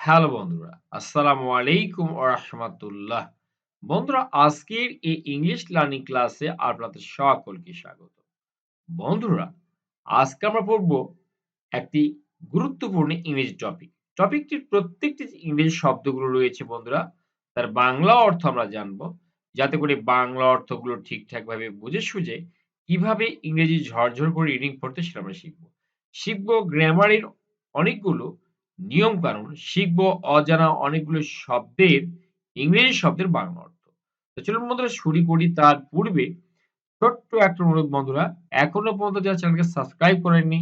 Hello বন্ধুরা, আসসালামু আলাইকুম রাহমাতুল্লাহ। বন্ধুরা আজকের এই ইংলিশ লার্নিং ক্লাসে আপনাদের সকলকে স্বাগত। বন্ধুরা আজকে আমরা পড়ব একটি গুরুত্বপূর্ণ ইংরেজি টপিক। টপিকটির প্রত্যেকটি ইংরেজি শব্দগুলো রয়েছে বন্ধুরা, তার বাংলা অর্থ আমরা জানব। যাতে করে বাংলা অর্থগুলো ঠিকঠাকভাবে বুঝে সুঝে কীভাবে ইংরেজি ঝরঝর করে রিডিং পড়তে সেটা আমরা শিখব। শিখব গ্রামারের অনেকগুলো নিয়ম কানুন, শিখব অজানা অনেকগুলো শব্দের ইংরেজি শব্দের বাংলা অর্থ। তো চলুন বন্ধুরা শুরু করি তার পূর্বে ছোট্ট একটা অনুরোধ বন্ধুরা, এখনও পর্যন্ত যারা চ্যানেলকে সাবস্ক্রাইব করেননি,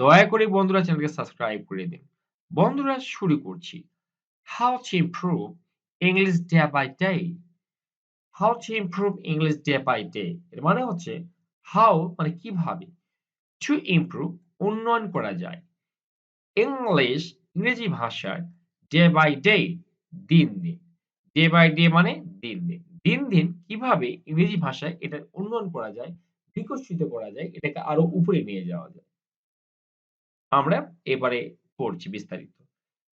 দয়া করে বন্ধুরা চ্যানেলকে সাবস্ক্রাইব করে দিন। বন্ধুরা শুরু করছি। How to improve English day by day How to improve English day by day এর মানে হচ্ছে how মানে কীভাবে to ইমপ্রুভ উন্নয়ন করা যায়। ইংলিশ ইংরেজি ভাষার ডে বাই ডে দিন দিন। ডে বাই ডে মানে দিন দিন। দিন দিন কীভাবে ইংরেজি ভাষায় এটা উন্নয়ন করা যায় বিকশিত করা যায় এটাকে আরও উপরে নিয়ে যাওয়া যায়। আমরা এবারে পড়ছি বিস্তারিত।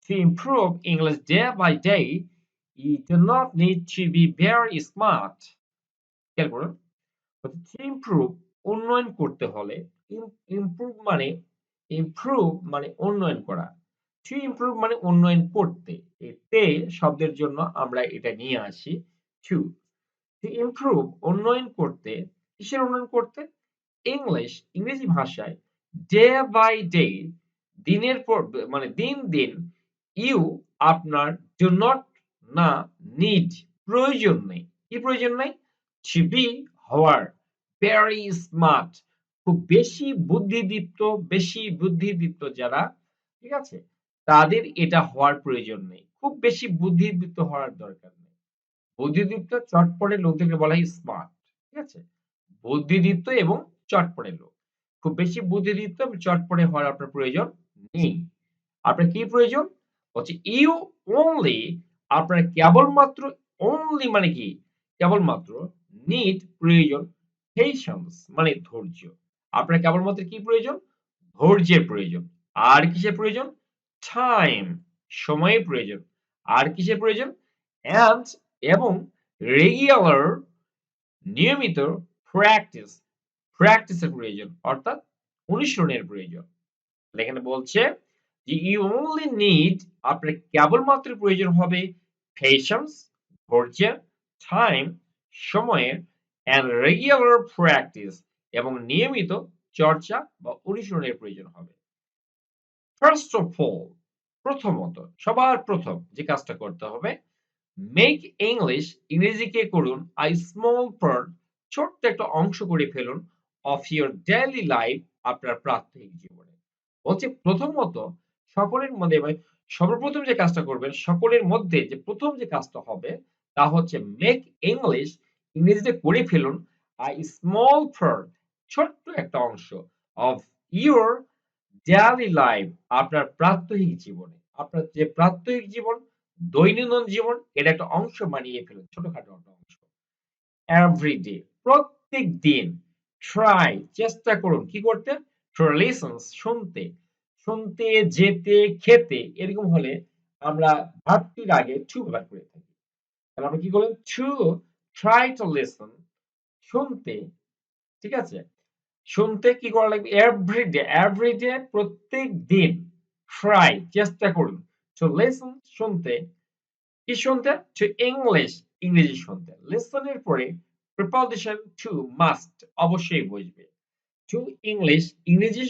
To improve English day by day, you do not need to be very smart. খেয়াল করুন। To improve উন্নয়ন করতে হলে ইমপ্রুভ মানে ইমপ্রুভ মানে উন্নয়ন করা। টু ইমপ্রুভ মানে উন্নয়ন করতে। তে শব্দের জন্য আমরা এটা নিয়ে আসি। টু টু ইমপ্রুভ উন্নয়ন করতে, কিসের উন্নয়ন করতে? ইংলিশ ইংরেজি ভাষায় ডে বাই ডে দিনের পর মানে দিন দিন ইউ আপনার ডু নট না নিড প্রয়োজন নেই। কি প্রয়োজন নেই? টু বি হওয়ার। ভেরি স্মার্ট খুব বেশি বুদ্ধিদীপ্ত বেশি বুদ্ধিদীপ্ত যারা, ঠিক আছে? তাদের এটা হওয়ার প্রয়োজন নেই। খুব বেশি বুদ্ধিদীপ্ত হওয়ার দরকার নেই। বুদ্ধিদীপ্ত চটপটে লোকদেরকে বলা হয় স্মার্ট ঠিক আছে? বুদ্ধিদীপ্ত এবং চটপটে লোক। খুব বেশি বুদ্ধিদীপ্ত এবং চটপটে হওয়ার আপনার প্রয়োজন নেই। আপনার কি প্রয়োজন? হচ্ছে ইউ অনলি আপনার কেবলমাত্র অনলি মানে কি? কেবলমাত্র নিড প্রয়োজন পেশেন্স মানে ধৈর্য। আপনার কেবলমাত্র কি প্রয়োজন? ধৈর্যের প্রয়োজন। আর কিসের প্রয়োজন? টাইম সময়ের প্রয়োজন। আর কিসের প্রয়োজন? অ্যান্ড এবং রেগুলার নিয়মিত প্র্যাকটিস প্র্যাকটিসের প্রয়োজন, অর্থাৎ অনুশীলনের প্রয়োজন। এখানে বলছে যে ইউ অনলি নিড আপনার কেবলমাত্র প্রয়োজন হবে পেশেন্স ধৈর্য টাইম সময়ের অ্যান্ড রেগুলার প্র্যাকটিস এবং নিয়মিত চর্চা বা অনুশীলনের প্রয়োজন হবে। ফার্স্ট অফ অল প্রথমত, সবার প্রথম যে কাজটা করতে হবে মেক ইংলিশ ইংরেজিকে করুন আই স্মল পার্ট ছোট্ট একটা অংশ করে ফেলুন অফ ইউর ডেইলি লাইফ আপনার প্রাত্যহিক জীবনে। বলছে প্রথমত, সকলের মধ্যে সর্বপ্রথম যে কাজটা করবেন, সকলের মধ্যে যে প্রথম যে কাজটা হবে, তা হচ্ছে মেক ইংলিশ ইংরেজিতে করে ফেলুন আই স্মল পার্ট ছোট্ট একটা অংশ অফ ইউর ডেইলি লাইফ আপনার প্রাত্যহিক জীবনে। আপনার যে প্রাত্যহিক জীবন, দৈনন্দিন জীবন, এটা একটা অংশ বানিয়ে ফেলুন, ছোটখাটো একটা অংশ। এভরিডে প্রত্যেক দিন ট্রাই চেষ্টা করুন, কি করতে? লিসন্স শুনতে। শুনতে, যেতে, খেতে, এরকম হলে আমরা ভাবটির আগে টু ব্যবহার করে থাকি। তাহলে আমরা কি করলাম? টু ট্রাই টু লিসন শুনতে, ঠিক আছে? শুনতে কি করা লাগবে? এভরিডে এভরিডে প্রত্যেক দিন ট্রাই চেষ্টা করুন। টু লিসন শুনতে, কি শুনতে? টু ইংলিশ ইংরেজি শুনতে। লিসনের পরে প্রিপোজিশন টু মাস্ট অবশ্যই বুঝবে। টু ইংলিশ ইংরেজি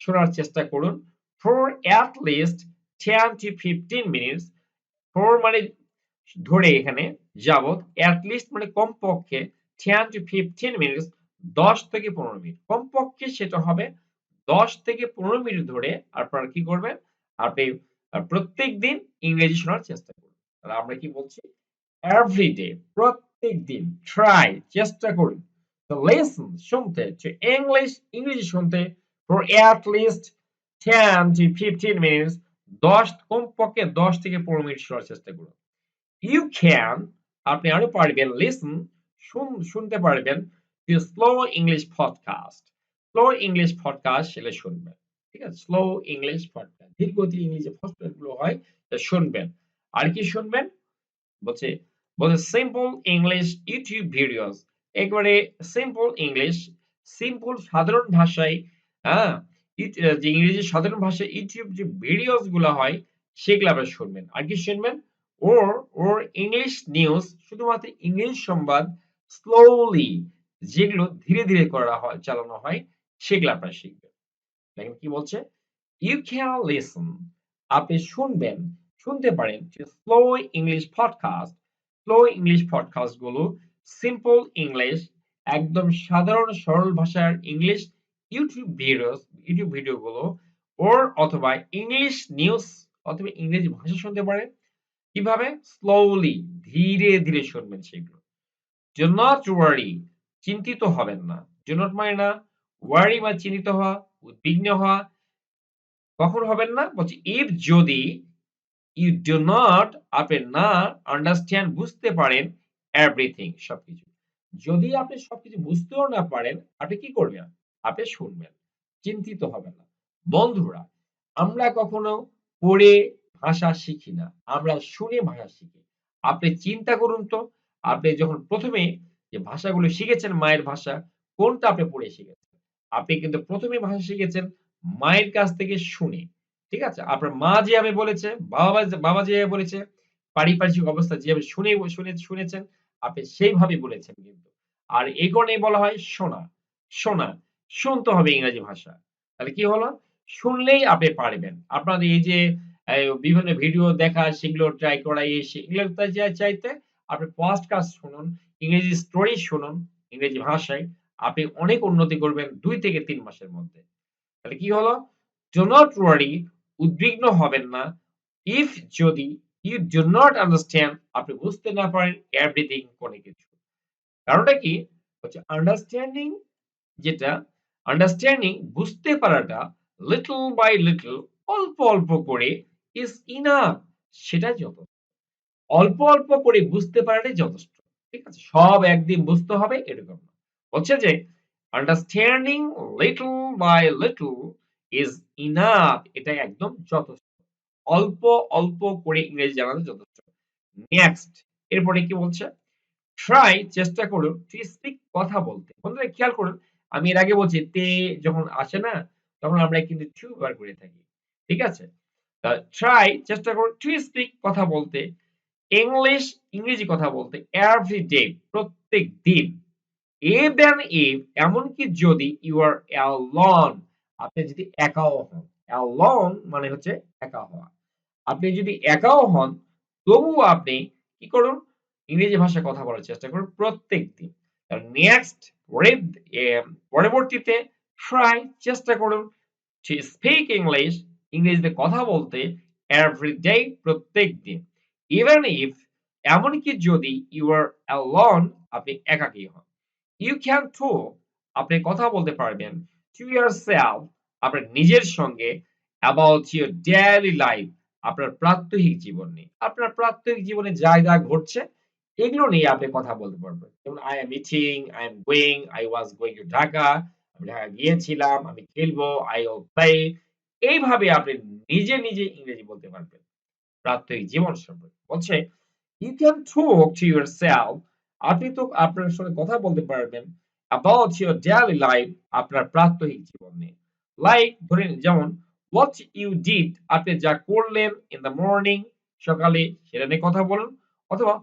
শোনার চেষ্টা করুন। For at least ten to fifteen minutes for মানে ধরে এখানে যাবত অ্যাট লিস্ট মানে কমপক্ষে টেন টু ফিফটিন মিনিটস দশ থেকে পনেরো মিনিট। কমপক্ষে সেটা হবে দশ থেকে পনেরো মিনিট ধরে আপনারা কি করবেন? আপনি প্রত্যেক দিন ইংরেজি শোনার চেষ্টা করুন। তাহলে আমরা কি বলছি? এভরিডে প্রত্যেক দিন ট্রাই চেষ্টা করুন। লেসন শুনতে ইংলিশ ইংরেজি শুনতে for least ten to fifteen minutes দশ, কমপক্ষে দশ থেকে পনেরো মিনিট শোনার চেষ্টা করুন। ইউ ক্যান আপনি আরও পারবেন লিসন শুনতে পারবেন। To slow English podcast slow English podcast সেটা শুনবেন, ঠিক আছে? স্লো ইংলিশ পডকাস্ট ধীর গতির ইংলিশে পডকাস্টগুলো হয় শুনবেন। আর কি শুনবেন? বলছে বলছে সিম্পল ইংলিশ ইউটিউব ভিডিওস একবারে সিম্পল ইংলিশ সিম্পল সাধারণ ভাষায় হ্যাঁ? যে ইংরেজি সাধারণ ভাষায় ইউটিউব যে ভিডিওসগুলো হয়, সেগুলো আবার শুনবেন। আর কি শুনবেন? ওর ওর ইংলিশ নিউজ শুধুমাত্র ইংলিশ সংবাদ স্লোলি যেগুলো ধীরে ধীরে করা হয়, চালানো হয়, সেগুলো আপনারা শিখবেন। দেখেন কি বলছে? ইউ ক্যান লিসন আপনি শুনবেন, শুনতে পারেন slow English podcast slow English পডকাস্টগুলো simple English একদম সাধারণ সরল ভাষার English YouTube videos YouTube video গুলো ওর অথবা ইংলিশ নিউজ অথবা ইংরেজি ভাষা শুনতে পারেন। কীভাবে? স্লোলি ধীরে ধীরে শুনবেন সেগুলো। ডু নট ওয়ারি চিন্তিত হবেন না। ডু মানে না। ওয়ারি বা চিন্তিত হওয়া, উদ্বিগ্ন হওয়া কখন হবেন না? বলছি ইফ যদি ইউ ডু নট আপনি না আন্ডারস্ট্যান্ড বুঝতে পারেন এভরিথিং সবকিছু। যদি আপনি সবকিছু বুঝতেও না পারেন, আপনি কি করবেন? আপনি শুনবেন, চিন্তিত হবেন না। বন্ধুরা, আমরা কখনো পড়ে ভাষা শিখি না। আমরা শুনে ভাষা শিখি। আপনি চিন্তা করুন তো, আপনি যখন প্রথমে যে ভাষাগুলো শিখেছেন মায়ের ভাষা, কোনটা আপনি পড়ে শিখেছেন? আপনি কিন্তু প্রথমে ভাষা শিখেছেন মায়ের কাছ থেকে শুনে, ঠিক আছে? আপনার মা যেভাবে বলেছে, বাবা বাবা যেভাবে বলেছে, পারিপার্শ্বিক অবস্থা যেভাবে শুনে শুনে, শুনেছেন, আপনি সেইভাবে বলেছেন কিন্তু। আর এই কারণেই বলা হয় শোনা শোনা, শুনতে হবে ইংরেজি ভাষা। তাহলে কি হলো? শুনলেই আপনি পারবেন। আপনাদের এই যে বিভিন্ন ভিডিও দেখা, সেগুলো ট্রাই করা সেগুলো চাইতে আপনি পডকাস্ট শুনুন ইংরেজি স্টোরি শুনুন, ইংরেজি ভাষায় আপনি অনেক উন্নতি করবেন দুই থেকে তিন মাসের মধ্যে। তাহলে কি হলো? ডো নট ওয়ারি উদ্বিগ্ন হবেন না। ইফ যদি ইউ ডু নট আন্ডারস্ট্যান্ড আপনি বুঝতে না পারেন এভরিথিং কোনো কিছু। কারণটা কি? হচ্ছে আন্ডারস্ট্যান্ডিং যেটা আন্ডারস্ট্যান্ডিং বুঝতে পারাটা লিটল বাই লিটল অল্প অল্প করে ইজ ইনাফ সেটা যথেষ্ট। অল্প অল্প করে বুঝতে পারাটাই যথেষ্ট। ঠিক আছে? সব একদিন বুঝতে হবে, এরকম না। বলছে যে understanding little by little is enough এটা একদম যথেষ্ট। অল্প অল্প করে ইংরেজি জানাতে যথেষ্ট। নেক্সট এরপরে কি বলছে? ট্রাই চেষ্টা করুন টু স্পিক কথা বলতে। বন্ধুরা, খেয়াল করুন, আমি এর আগে বলছি, তে যখন আসে না, তখন আমরা কিন্তু টু ব্যবহার করে থাকি। ঠিক আছে? ট্রাই চেষ্টা করুন টু স্পিক কথা বলতে। ইংলিশ ইংরেজি কথা বলতে এভরি ডে প্রত্যেক দিন। এ দেন ইফ এমনকি যদি ইউ আর অ্যালন আপনি যদি একাও হন। অ্যালন মানে হচ্ছে একা হওয়া। আপনি যদি একাও হন, তবুও আপনি কি করুন? ইংরেজি ভাষায় কথা বলার চেষ্টা করুন প্রত্যেক দিন। নেক্সট পরবর্তীতে ট্রাই চেষ্টা করুন স্পিক ইংলিশ ইংরেজিতে কথা বলতে এভরি ডে প্রত্যেক দিন। ইভেন ইফ এমনকি যদি ইউ আর অ্যালন আপনি একাকী হন। ইউ ক্যান টু আপনি কথা বলতে পারবেন টু ইয়ার সেলফ আপনার নিজের সঙ্গে অ্যাবাউট ইউর ডেইলি লাইফ আপনার প্রাত্যহিক জীবন নিয়ে। আপনার প্রাত্যহিক জীবনে যা যা ঘটছে, এগুলো নিয়ে আপনি কথা বলতে পারবেন। যেমন I am eating I am going I was going to Dhaka আমি ঢাকা গিয়েছিলাম, আমি খেলব আই উইল প্লে এইভাবে আপনি নিজে নিজে ইংরেজি বলতে পারবেন। প্রাত্যহিক জীবন সম্পর্কে বলছে you can talk to self আপনি তো আপনার সঙ্গে কথা বলতে পারবেন অ্যাবাউট লাইফ আপনার প্রাত্যহিক জীবন নিয়ে। লাইক ধরেন যেমন হোয়াট ইউ ডিড আপনি যা করলেন ইন দ্য মর্নিং সকালে, সেটা নিয়ে কথা বলুন। অথবা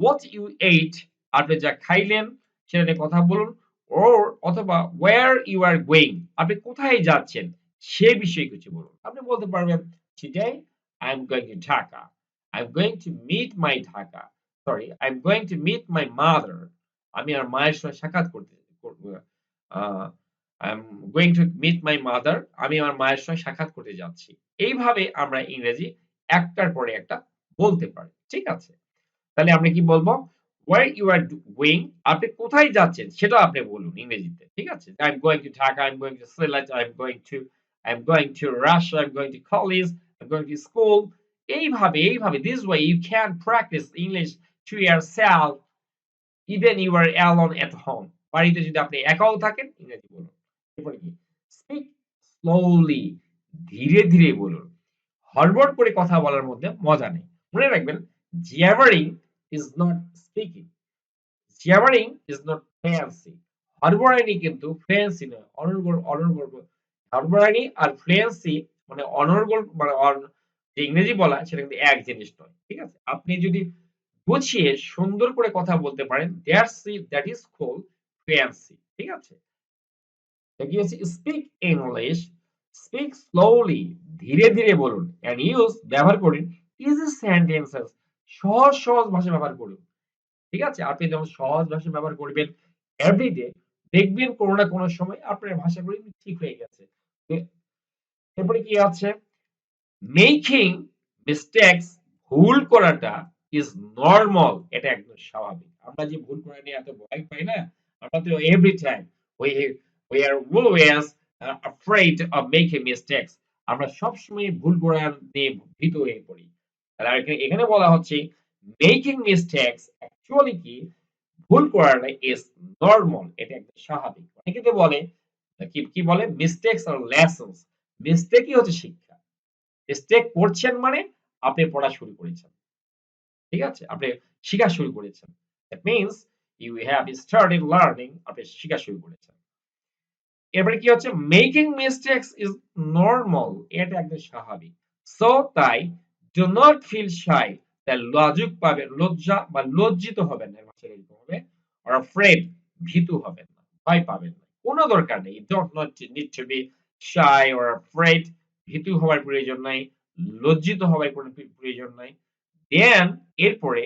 হোয়াট ইউ এইট আপনি যা খাইলেন, সেটা নিয়ে কথা বলুন। ওর অথবা ওয়ার ইউ আর গোয়িং আপনি কোথায় যাচ্ছেন, সে বিষয়ে কিছু বলুন। আপনি বলতে পারবেন I going to Dhaka. I going to meet my Dhaka. Sorry I am going to meet my mother. আমি আর মায়ের সঙ্গে সাক্ষাৎ করতে I am going to meet my mother আমি আমার মায়ের সঙ্গে সাক্ষাৎ করতে যাচ্ছি। এইভাবে আমরা ইংরেজি একটার পরে একটা বলতে পারি। ঠিক আছে? তাহলে আমরা কি বলব? ওয়ার ইউ আর গোয়িং আপনি কোথায় যাচ্ছেন সেটা আপনি বলুন ইংরেজিতে। ঠিক আছে? I am going to Dhaka I am going to Sylhet I am going to I am going to Russia am going to school এইভাবে এইভাবে way you can practise English to your self even you are alone at home বাড়িতে যদি আপনি একাও থাকেন, ইংরেজি বলুন এরপরে কি স্পিক স্লোলি ধীরে ধীরে বলুন হড়বড় করে কথা বলার মধ্যে মজা নেই। মনে রাখবেন jabbering is not speaking. jabbering is not fancy. হড়বড়ানি কিন্তু ফ্যান্সি নয়। অনর্গল অনর্গল, হড়বড়ানি আর ফ্লুয়েন্সি মানে অনর্গল মানে যে ইংরেজি বলা সেটা কিন্তু এক জিনিস নয়। ঠিক আছে? আপনি যদি গুছিয়ে সুন্দর করে কথা বলতে পারেন that's that is called fluency. ঠিক আছে? কি হচ্ছে স্পিক ইংলিশ স্পিক স্লোলি ধীরে ধীরে বলুন এন্ড ইউজ ব্যবহার করুন ইজি সেন্টেন্সেস সহজ সহজ ভাষা ব্যবহার করুন, ঠিক আছে আপনি যখন সহজ ভাষা ব্যবহার করবেন এভরিডে দেখবেন কোনো না কোনো সময় আপনার ভাষাগুলো ঠিক হয়ে গেছে এরপরে কি আছে? মেকিং মিস্টেকস ভুল করাটা ইজ নরমাল এটা একদম স্বাভাবিক। আমরা যে ভুল করা নিয়ে এত ভয় পাই না আমরা তো every time we are always uh, afraid of making mistakes. আমরা সবসময় ভুল করার নিয়ে ভীত হয়ে পড়ি। তাহলে এখানে বলা হচ্ছে মেকিং মিস্টেকস অ্যাকচুয়ালি কি? ভুল করাটা ইজ নরমাল এটা একদম স্বাভাবিক। অনেকে বলে কি কি বলে? মিস্টেকস আর লেসনস মিস্টেকই হচ্ছে শিক্ষা। মিস্টেক করছেন মানে আপনি পড়া শুরু করেছেন। ঠিক আছে? আপনি শেখা শুরু করেছেন। That means you have started learning আপনি শেখা শুরু করেছেন। এরপরে কি হচ্ছে? মেকিং মিস্টেকস ইজ নরমাল এটা একদম স্বাভাবিক। সো তাই ডু নট ফিল শাই তাই লজিক পাবে লজ্জা বা লজ্জিত হবেন না। ভাষায় এরকম হবে। আর afraid, ভীতু হবেন না। ভয় পাবেন না। কোনো দরকার নেই। Don't not need to be shy or afraid, ভীতু হওয়ার প্রয়োজন নাই, লজ্জিত হওয়ার কোনো প্রয়োজন নাই। দেন এরপরে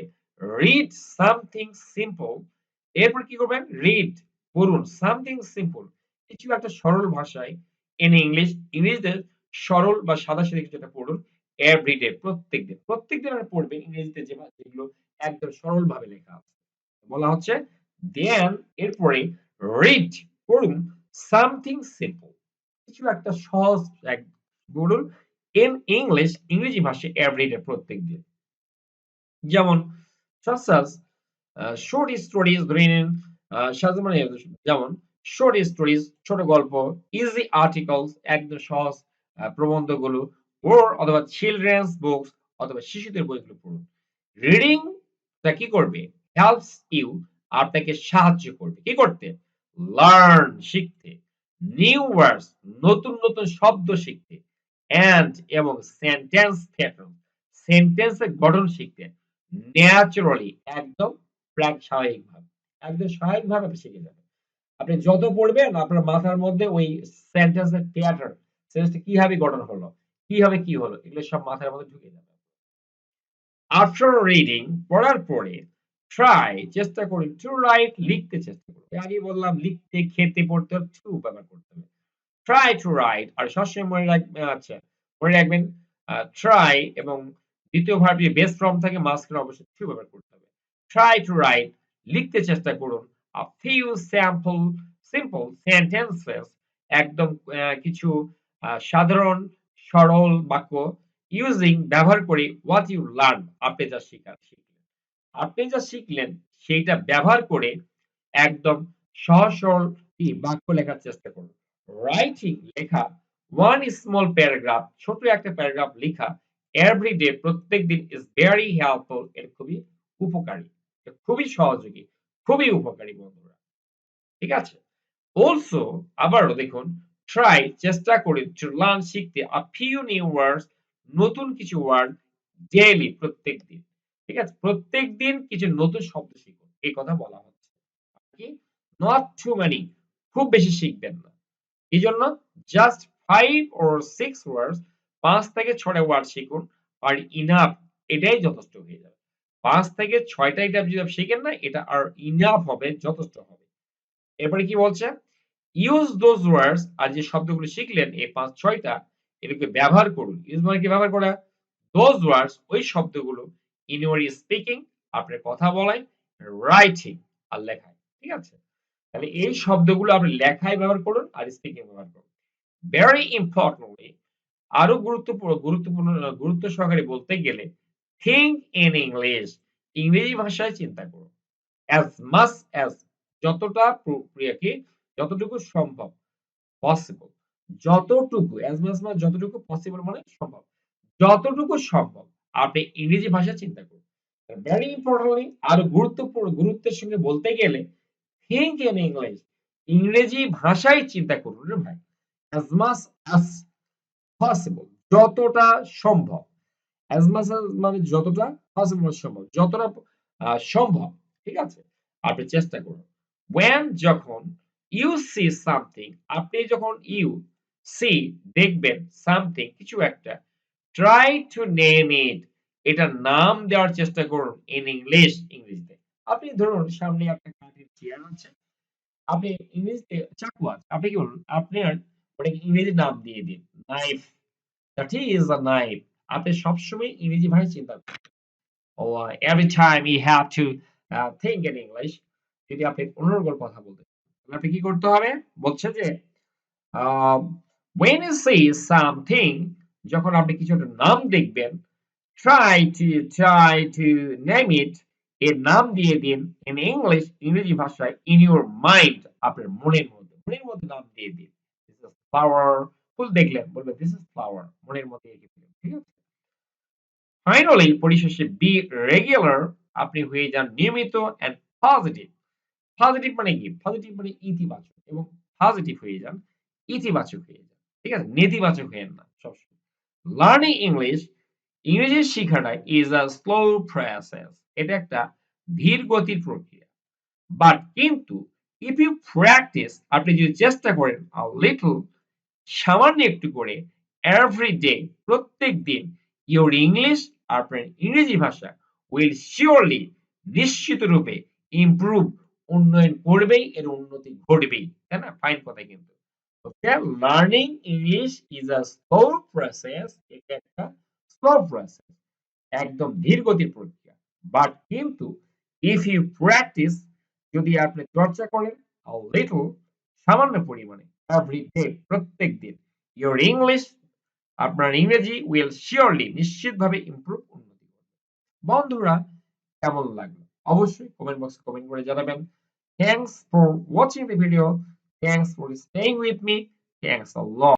রিড সামথিং সিম্পল এরপর কি করবেন? রিড পড়ুন সামথিং সিম্পল কিছু একটা সরল ভাষায় ইন ইংলিশ ইংরেজিতে সরল বা সাদা সিধে কিছু একটা পড়ুন এভরিডে প্রত্যেকদিন প্রত্যেকদিন আপনি পড়বেন, ইংরেজিতে যে যেগুলো একদম সরল ভাবে লেখা আছে। বলা হচ্ছে দেন এরপরে রিড পড়ুন সামথিং সিম্পল কিছু একটা সহজ এক বলুন ইন ইংলিশ ইংরেজি ভাষায় এভরিডে প্রত্যেকদিন যেমন such as uh, short stories written uh, মানে যেমন শর্ট স্টোরিজ ছোট গল্প ইজি আর্টিকেলস একদম সহজ প্রবন্ধগুলো ওর অথবা চিলড্রেন্স বুকস অথবা শিশুদের বইগুলো পড়ুন। রিডিং তা কি করবে? হেল্পস ইউ আপনাকে সাহায্য করবে। কি করতে? লার্ন শিখতে। নিউ ওয়ার্ডস নতুন নতুন শব্দ শিখতে এন্ড এবং সেন্টেন্স প্যাটার্ন সেন্টেন্সের গঠন শিখতে ন্যাচারালি একদম প্রাক স্বাভাবিকভাবে, একদম স্বাভাবিকভাবে আপনি শিখে যাবেন। আপনি যত পড়বেন, আপনার মাথার মধ্যে ওই সেন্টেন্সের থিয়েটার সেন্টেন্সটা কীভাবে গঠন হলো, কীভাবে কি হলো, এগুলো সব মাথার মধ্যে ঢুকে যাবে। আফটার রিডিং পড়ার পরে ট্রাই চেষ্টা করুন টু রাইট লিখতে চেষ্টা করুন। আগে বললাম, লিখতে, খেতে পড়তে টু ব্যবহার করতে হবে। ট্রাই টু রাইট আর সবসময় মনে রাখবেন আচ্ছা মনে রাখবেন ট্রাই এবং দ্বিতীয় ভার্ব যদি বেস ফর্ম থাকে, মাঝখানে অবশ্যই টু ব্যবহার করতে হবে। ট্রাই টু রাইট লিখতে চেষ্টা করুন, a few sample, simple sentences, একদম কিছু সাধারণ, সরল বাক্য ইউজিং ব্যবহার করে হোয়াট ইউ লার্ন আপনি যা শিখার শিখলেন আপনি যা শিখলেন সেইটা ব্যবহার করে একদম সহজ সরল বাক্য লেখার চেষ্টা করুন। রাইটিং লেখা ওয়ান স্মল প্যারাগ্রাফ ছোট একটা প্যারাগ্রাফ লেখা এভরিডে প্রত্যেক দিন ইজ ভেরি হেল্পফুল এটা খুবই উপকারী খুবই সহযোগী, খুবই উপকারী বন্ধুরা। ঠিক আছে? অলসো আবারও দেখুন ট্রাই চেষ্টা করে টু লার্ন শিখতে আ ফিউ নিউ ওয়ার্ডস নতুন কিছু ওয়ার্ড ডেইলি প্রত্যেক দিন ঠিক আছে? প্রত্যেক দিন কিছু নতুন শব্দ শিখুন। এই কথা বলা হচ্ছে। কি নট টু মেনি খুব বেশি শিখবেন না। এই জন্য just five or six words পাঁচ থেকে ছটা ওয়ার্ড শিখুন আর ইনাফ এটাই যথেষ্ট হয়ে যাবে। পাঁচ থেকে ছয়টা এটা যদি শিখেন না, এটা আর ইনাফ হবে, যথেষ্ট হবে। এরপরে কি বলছে? ইউজ দোজ ওয়ার্ডস আর যে শব্দগুলো শিখলেন, এই পাঁচ, ছয়টা এটাকে ব্যবহার করুন। ইউজ মানে কি? ব্যবহার করা। দোজ ওয়ার্ডস ওই শব্দগুলো ইন ইউর স্পিকিং আপনার কথা বলায় রাইটিং আর লেখায়, ঠিক আছে? তাহলে এই শব্দগুলো আপনি লেখায় ব্যবহার করুন আর স্পিকিং ব্যবহার করুন। ভেরি ইম্পর্টেন্টলি আরও গুরুত্বপূর্ণ গুরুত্বপূর্ণ, গুরুত্ব সহকারে বলতে গেলে থিঙ্ক ইন ইংলিশ ইংরেজি ভাষায় চিন্তা করুন। অ্যাজ মাস অ্যাজ যতটা প্রক্রিয়াকে যতটুকু সম্ভব পসিবল যতটুকু অ্যাজ মাস মাস যতটুকু পসিবল মানে সম্ভব। যতটুকু সম্ভব আপনি ইংরেজি ভাষা চিন্তা করুন। ভেরি ইম্পোর্টেন্টলি আরও গুরুত্বপূর্ণ, গুরুত্বের সঙ্গে বলতে গেলে থিংক ইন ইংলিশ ইংরেজি ভাষায় চিন্তা করুন রে ভাই। as much as possible, যতটা সম্ভব। much as মানে যতটা possible সম্ভব। যতটা সম্ভব। ঠিক আছে? আপনি চেষ্টা করুন। when যখন you see something, আপনি যখন you see, দেখবেন something, কিছু একটা try to name it এটার নাম দেওয়ার চেষ্টা করুন in English, ইংরেজিতে। আপনি ধরুন সামনে একটা কাঠের চেয়ার আছে। আপনি ইংরেজিতে চাকু আছে। আপনি কি বলুন? আপনার ওটাকে ইংরেজি নাম দিয়ে দিন। Knife. That is a knife. আপনি সবসময় ইংরেজি ভাষায় চিন্তা করুন। ও every time you have to think in English, যদি আপনি অন্যরকম কথা বলতে তাহলে আপনি কি করতে হবে? বলছে যে আম when you see something যখন আপনি কিছু একটা নাম দেখবেন try to try to name it এর নাম দিয়ে দিন in English ইংরেজি ভাষায় in your mind আপনার মনের মধ্যে। মনের মধ্যে নাম দিয়ে দিন। This is flower ফুল দেখলেন বলবেন this is flower মনের মধ্যে এঁকে। ঠিক আছে? ফাইনালি পরিশেষে বি রেগুলার আপনি হয়ে যান নিয়মিত and পজিটিভ পজিটিভ মানে কি? পজিটিভ মানে ইতিবাচক এবং পজিটিভ হয়ে যান, ইতিবাচক হয়ে যান। ঠিক আছে? নেতিবাচক হইয়েন না সবসময়। লার্নিং ইংলিশ ইংরেজি শিখাটা is a slow process. এটা একটা ধীর গতির প্রক্রিয়া। বাট কিন্তু if you practice, আপনি যদি চেষ্টা করেন little, সামান্য একটু করে, every day প্রত্যেকদিন your English, আপনার ইংরেজি ভাষা will surely নিশ্চিত রূপে improve, উন্নয়ন করবেই, এর উন্নতি ঘটবেই। তাই না? ফাইন কথা কিন্তু। Okay learning English is a slow process এটা একটা slow process, একদম ধীর গতির প্রক্রিয়া। বাট কিন্তু, if you practice, যদি আপনি চর্চা করেন, a little, সামান্য পরিমাণে, every day প্রত্যেকদিন your English, আপনার ইংরেজি will surely নিশ্চিতভাবে improve উন্নতি করবে। বন্ধুরা, কেমন লাগল? অবশ্যই কমেন্ট বক্সে কমেন্ট করে জানাবেন। Thanks for watching the video. Thanks for staying with me. Thanks a lot.